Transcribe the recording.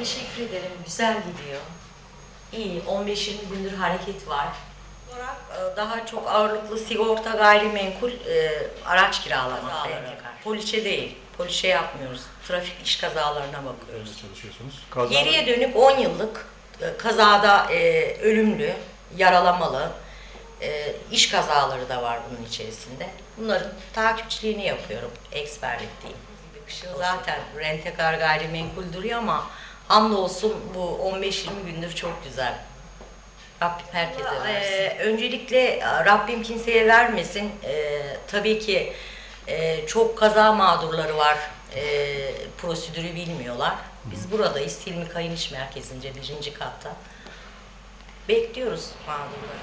Teşekkür ederim. Güzel gidiyor. İyi. 15-20 gündür hareket var. Olarak e, daha çok ağırlıklı sigorta gayrimenkul e, araç kiralama. Poliçe değil. Poliçe yapmıyoruz. Trafik iş kazalarına bakıyoruz. Nerede çalışıyorsunuz? Kaza Geriye dönük 10 yıllık e, kazada e, ölümlü, yaralamalı e, iş kazaları da var bunun içerisinde. Bunların takipçiliğini yapıyorum, eksperlik diyeyim. Zaten rentekar gayrimenkul duruyor ama hamdolsun bu 15-20 gündür çok güzel. Rabbim herkese versin. öncelikle e, Rabbim kimseye vermesin. E, tabii ki e, çok kaza mağdurları var. E, prosedürü bilmiyorlar. Biz buradayız. Hilmi Kayın İş Merkezi'nce birinci katta. Bekliyoruz mağdurları.